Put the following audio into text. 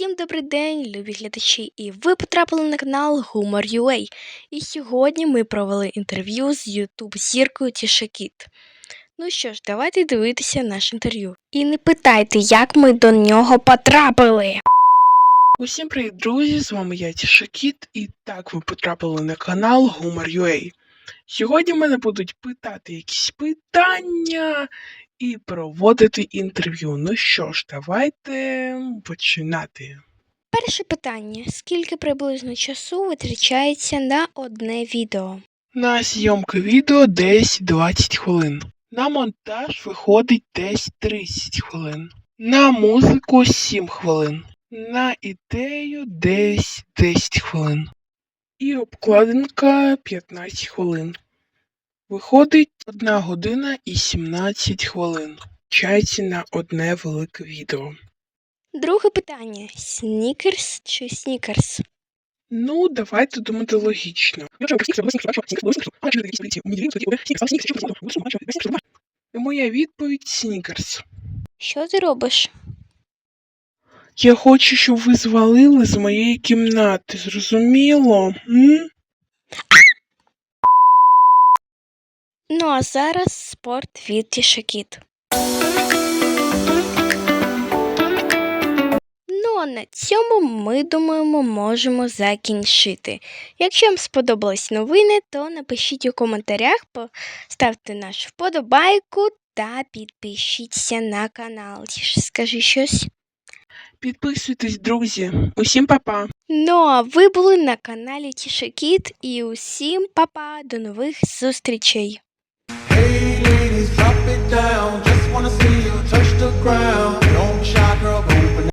Усім добрий день, любі глядачі, і ви потрапили на канал Humor.ua. І сьогодні ми провели інтерв'ю з YouTube зіркою Тішакіт. Ну що ж, давайте дивитися наше інтерв'ю. І не питайте, як ми до нього потрапили. Усім привіт, друзі! З вами я Тішакіт, і так ви потрапили на канал Humor.ua. Сьогодні мене будуть питати якісь питання і проводити інтерв'ю. Ну що ж, давайте починати. Перше питання: скільки приблизно часу витрачається на одне відео? На зйомку відео десь 20 хвилин. На монтаж виходить десь 30 хвилин. На музику 7 хвилин. На ідею десь 10 хвилин. І обкладинка 15 хвилин. Виходить 1 година і 17 хвилин. Чається на одне велике відео. Друге питання: снікерс чи снікерс? Ну, давайте думати логічно. Моя відповідь Снікерс. Що ти робиш? Я хочу, щоб ви звалили з моєї кімнати, зрозуміло? М? Ну а зараз спорт від Тішакіт. Ну а на цьому ми думаємо можемо закінчити. Якщо вам сподобались новини, то напишіть у коментарях, поставте нашу вподобайку та підпишіться на канал. Скажи щось. Підписуйтесь, друзі. Усім па-па. Ну а ви були на каналі Тішекіт і усім па-па, до нових зустрічей! Hey ladies, drop it down. Just wanna see you touch the ground.